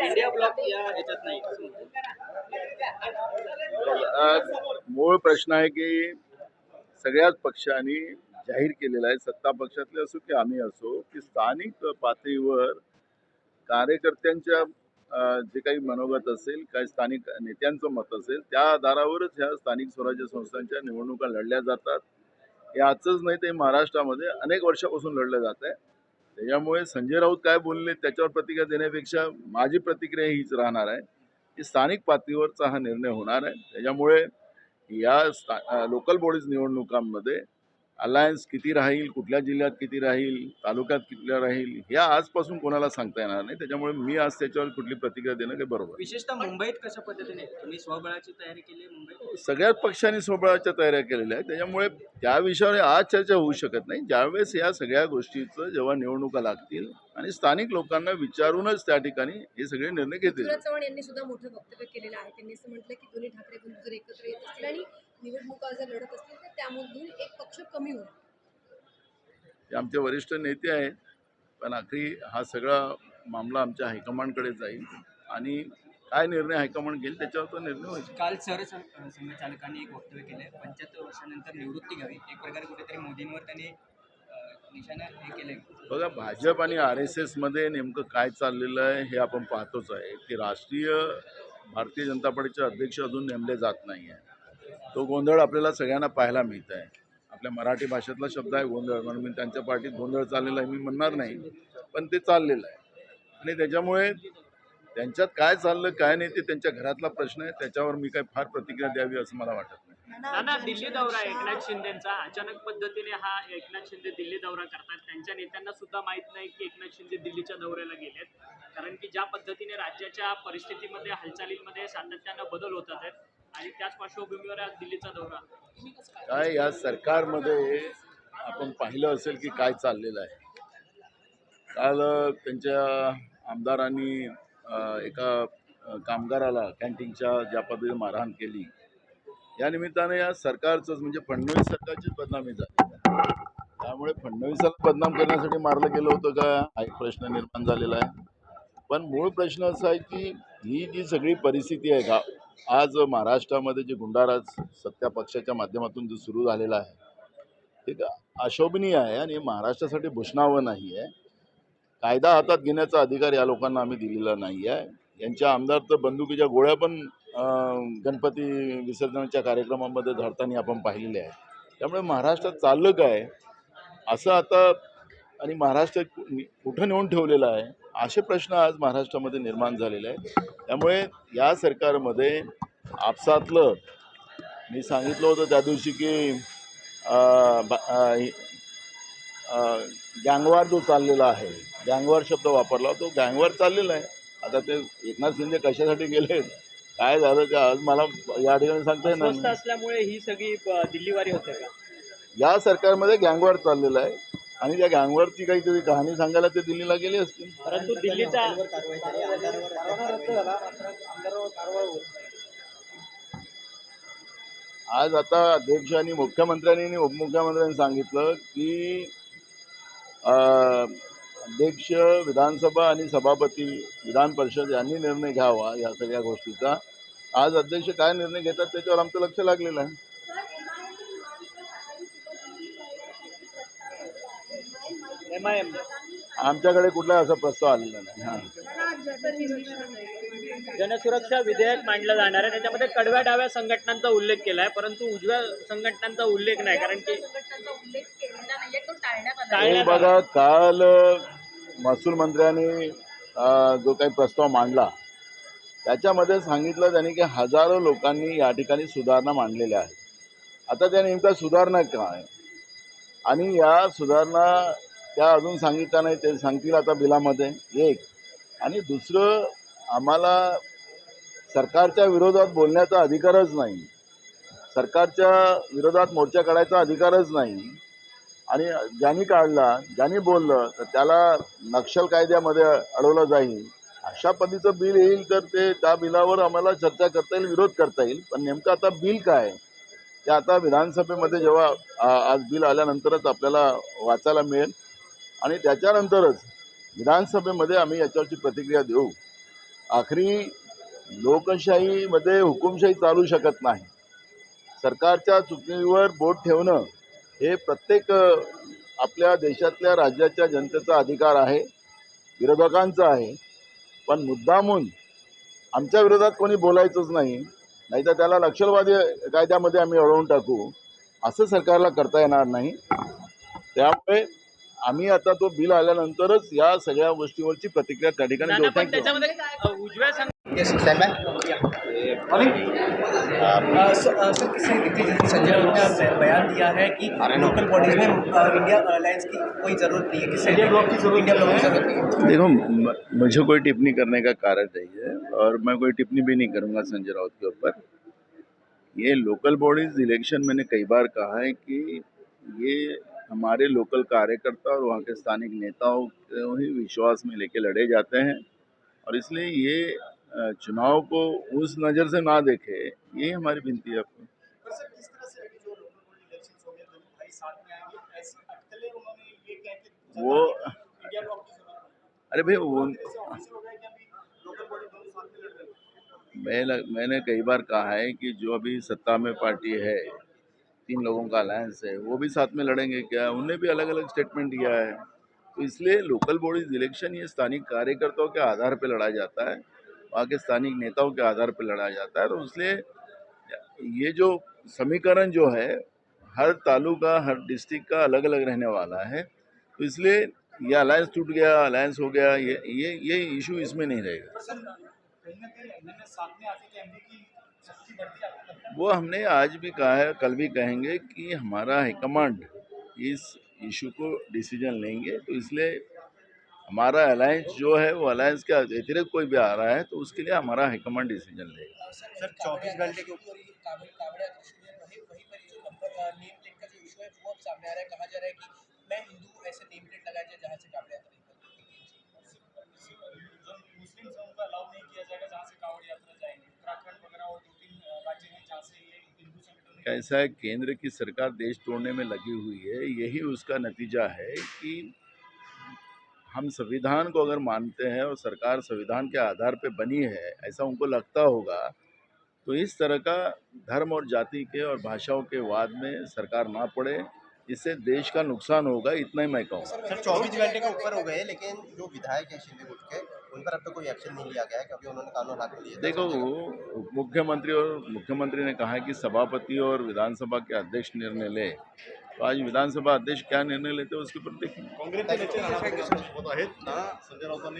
India block या याच्यात नाही असं म्हणतात. अ, मूळ प्रश्न आहे की सगळ्याच पक्षांनी जाहीर केलेला आहे सत्ता पक्षातले असो की आम्ही असो की स्थानिक पातळीवर कार्यकर्त्यांच्या जे काही मनोगत असेल काही स्थानिक नेत्यांचं मत असेल त्या आधारावरच ह्या स्थानिक स्वराज्य संस्थांच्या निवडणुका लढल्या जातात हे आजच नाही ते महाराष्ट्रामध्ये अनेक वर्षापासून लढलं जात आहे. त्याच्यामुळे संजय राऊत काय बोलले त्याच्यावर प्रतिक्रिया देण्यापेक्षा माझी प्रतिक्रिया हीच राहणार आहे की स्थानिक पातळीवरचा हा निर्णय होणार आहे. त्याच्यामुळे या स्था लोकल बॉडीज निवडणुकांमध्ये अलायन्स किती राहील कुठल्या जिल्ह्यात किती राहील तालुक्यात किती राहील हे आजपासून कोणाला सांगता येणार नाही. त्याच्यामुळे मी आज त्याच्यावर कुठली प्रतिक्रिया देणं काही बरोबर. विशेषतः मुंबईत कशा पद्धतीने? तुम्ही स्वबळाची तयारी केली मुंबईत? सगळ्याच पक्षांनी सोबळाच्या तयाऱ्या केलेल्या आहेत. त्याच्यामुळे त्या विषयावर आज चर्चा होऊ शकत नाही. ज्यावेळेस या सगळ्या गोष्टीचं जेव्हा निवडणुका लागतील आणि स्थानिक लोकांना विचारूनच त्या ठिकाणी हे सगळे निर्णय घेतील. चव्हाण यांनी सुद्धा मोठं वक्तव्य केलेलं आहे. त्यांनी असं म्हटलं की दोन्ही ठाकरे बंधू जर एकत्र येत असतील आणि निवडणुका जर लढत असतील तर त्यामधून एक पक्ष कमी होईल. आमचे वरिष्ठ नेते आहेत पण आखरी हा सगळा मामला आमच्या हायकमांडकडे जाईल. आणि काय निर्णय हायकमांड घेईल त्याच्यावर तो निर्णय होईल. काल सर संघचालकांनी एक वक्तव्य केलं. पंच्याहत्तर वर्षानंतर निवृत्ती घ्यावी. एक प्रकारे कुठेतरी मोदींवर त्यांनी हे बघा भाजप आणि आर एस एसमध्ये नेमकं काय चाललेलं आहे हे आपण पाहतोच आहे. की राष्ट्रीय भारतीय जनता पार्टीचे अध्यक्ष अजून नेमले जात नाही आहे तो गोंधळ आपल्याला सगळ्यांना पाहायला मिळत आहे. आपल्या मराठी भाषेतला शब्द आहे गोंधळ. म्हणून मी त्यांच्या पार्टीत गोंधळ चाललेला आहे. मी म्हणणार नाही पण ते चाललेलं आहे. आणि त्याच्यामुळे त्यांच्यात काय चाललं काय नाही ते त्यांच्या घरातला प्रश्न आहे. त्याच्यावर मी काही फार प्रतिक्रिया द्यावी असं मला वाटत नाही. नाना दिल्ली दौरा आहे एकनाथ शिंदेचा अचानक पद्धतीने हा एकनाथ शिंदे दिल्ली दौरा करतात. त्यांच्या नेत्यांना सुद्धा माहीत नाही की एकनाथ शिंदे दिल्लीच्या दौऱ्याला गेलेत. कारण की ज्या पद्धतीने राज्याच्या परिस्थितीमध्ये हालचालींमध्ये सातत्यानं बदल होतात आहेत आणि त्याच पार्श्वभूमीवर आज दिल्लीचा दौरा. तुम्ही कसं काय काय या सरकारमध्ये आपण पाहिलं असेल की काय चाललेलं आहे. काल त्यांच्या आमदारांनी एका कामगाराला कॅन्टीनच्या ज्या पद्धतीने मारहाण केली या निमित्ताने या सरकारचंच म्हणजे फडणवीस सरकारचीच बदनामी झाली. त्यामुळे फडणवीसाला बदनाम करण्यासाठी मारलं गेलं होतं का? हा एक प्रश्न निर्माण झालेला आहे. पण मूळ प्रश्न असा आहे की ही जी सगळी परिस्थिती आहे का आज महाराष्ट्रामध्ये जे गुंडाराज सत्ता पक्षाच्या माध्यमातून जो सुरू झालेला आहे ते अशोभनीय आहे आणि महाराष्ट्रासाठी भूषणावं नाही आहे. कायदा हातात घेण्याचा अधिकार या लोकांना आम्ही दिलेला नाही आहे. यांच्या आमदार तर बंदुकीच्या गोळ्या पण गणपती विसर्जनाच्या कार्यक्रमामध्ये धरताना आपण पाहिलेले आहे त्यामुळे महाराष्ट्रात चाललं काय? असं आता आणि महाराष्ट्र कुठं नेऊन ठेवलेलं आहे? असे प्रश्न आज महाराष्ट्रामध्ये निर्माण झालेले आहेत. त्यामुळे या सरकारमध्ये आपसातलं मी सांगितलं होतं त्या दिवशी की गँगवार जो चाललेला आहे गँगवार शब्द वापरला तो गँगवार चाललेला आहे. आता ते एकनाथ शिंदे कशासाठी गेले? काय झालं ते आज मला या ठिकाणी सांगता येणार. असल्यामुळे ही सगळी दिल्लीवारी होते का? या सरकारमध्ये गँगवार चाललेला आहे. आणि त्या गँगवरची काहीतरी कहाणी सांगायला ते दिल्लीला गेले असतील. परंतु दिल्लीचा आज आता अध्यक्ष आणि मुख्यमंत्र्यांनी आणि उपमुख्यमंत्र्यांनी सांगितलं की अध्यक्ष विधानसभा आणि सभापती विधान परिषद यांनी निर्णय घ्यावा या सगळ्या गोष्टीचा. आज अध्यक्ष काय निर्णय घेतात त्याच्यावर आमचं लक्ष लागलेलं आहे. आमच्याकडे कुठलाही असा प्रस्ताव आलेला नाही. हां. जनसुरक्षा विधेयक मांडलं जाणार आहे. त्याच्यामध्ये कडव्या डाव्या संघटनांचा उल्लेख केला आहे परंतु उजव्या संघटनांचा उल्लेख नाही कारण की संघटनांचा उल्लेख केलेला नाहीये तो टाळण्यात आला. हे. बघा काल महसूल मंत्र्यांनी जो काही प्रस्ताव मांडला त्याच्यामध्ये सांगितलं त्यांनी की हजारो लोकांनी या ठिकाणी सुधारणा मांडलेल्या आहेत. आता त्या नेमक्या सुधारणा काय? आणि या सुधारणा त्या अजून सांगितल्या नाही ते सांगतील आता बिलामध्ये. एक. आणि दुसरं आम्हाला सरकारच्या विरोधात बोलण्याचा अधिकारच नाही. सरकारच्या विरोधात मोर्चा काढायचा अधिकारच नाही. आणि ज्यांनी काढला ज्यांनी बोललं तर त्याला नक्षल कायद्यामध्ये अडवलं जाईल. अशा पद्धतीचं बिल येईल तर ते त्या बिलावर आम्हाला चर्चा करता येईल विरोध करता येईल. पण नेमकं आता बिल काय? ते आता विधानसभेमध्ये जेव्हा आज बिल आल्यानंतरच आपल्याला वाचायला मिळेल. आणि त्याच्यानंतरच विधानसभेमध्ये आम्ही याच्यावरची प्रतिक्रिया देऊ. आखरी लोकशाहीमध्ये हुकुमशाही चालू शकत नाही. सरकारच्या चुकीवर बोट ठेवणं हे प्रत्येक आपल्या देशातल्या राज्याच्या जनतेचा अधिकार आहे विरोधकांचा आहे. पण मुद्दामून आमच्या विरोधात कोणी बोलायचंच नाही. नाहीतर त्याला नक्षलवादी कायद्यामध्ये आम्ही अडवून टाकू. असं सरकारला करता येणार नाही. त्यामुळे आम्ही आता तो बिल आल्यानंतरच या सगळ्या गोष्टीवरची प्रतिक्रिया त्या ठिकाणी त्याच्यामध्ये उजव्या संघ सर किसी व्यक्ति संजय राउत ने बयान दिया है कि लोकल बॉडीज में इंडिया अलायंस की कोई ज़रूरत नहीं है किसी इंडिया ब्लॉक की ज़रूरत इंडिया ब्लॉक की ज़रूरत नहीं है। देखो मुझे कोई टिप्पणी करने का कारण नहीं है और मैं कोई टिप्पणी भी नहीं करूँगा संजय राउत के ऊपर। ये लोकल बॉडीज इलेक्शन मैंने कई बार कहा है कि ये हमारे लोकल कार्यकर्ता और वहाँ के स्थानिक नेताओं को ही विश्वास में लेके लड़े जाते हैं। और इसलिए ये चुनाव को उस नज़र से ना देखे ये हमारी विनती है आपको। वो अरे भाई वो मैं मैंने कई बार कहा है कि जो अभी सत्ता में पार्टी है तीन लोगों का अलायंस है, वो भी साथ में लड़ेंगे क्या? उनने भी अलग अलग स्टेटमेंट दिया है। तो इसलिए लोकल बॉडीज इलेक्शन ये स्थानीय कार्यकर्ताओं के आधार पर लड़ा जाता है वहाँ के स्थानिक नेताओं के आधार पर लड़ा जाता है। तो इसलिए ये जो समीकरण जो है, हर तालुका, हर डिस्ट्रिक्ट का अलग अलग रहने वाला है। तो इसलिए ये अलायंस टूट गया अलायंस हो गया, ये ये ये इशू इसमें नहीं रहेगा। वो हमने आज भी कहा है, कल भी कहेंगे कि हमारा हाईकमांड इस इशू को डिसीज़न लेंगे। तो इसलिए हमारा अलायंस जो है, वो अलायंस के अतिरिक्त कोई भी आ रहा है तो उसके लिए हमारा हाईकमांड डिसीज़न लेगा। सर, चौबीस घंटे के ऊपर मैं हिंदू ऐसे नेम प्लेट लगाया जाए जहाँ से कैसा है, केंद्र की सरकार देश तोड़ने में लगी हुई है, यही उसका नतीजा है कि हम संविधान को अगर मानते हैं और सरकार संविधान के आधार पे बनी है, ऐसा उनको लगता होगा तो इस तरह का धर्म और जाति के और भाषाओं के वाद में सरकार ना पड़े, इससे देश का नुकसान होगा, इतना ही मैं कहूँगा। सर, चौबीस घंटे का ऊपर हो गए, लेकिन जो विधायक है शिंदे गुट के पर अब तक कोई एक्शन नहीं लिया गया है? क्योंकि उन्होंने कानून हाथ में लिया देखो उप मुख्यमंत्री और मुख्यमंत्री ने कहा है कि सभापति और विधानसभा के अध्यक्ष निर्णय ले। तो आज विधानसभा अध्यक्ष क्या निर्णय लेते हैं उसके ऊपर देखेंगे काँग्रेसचे नेते नाना पटोले आहेत ना संजय राऊतांनी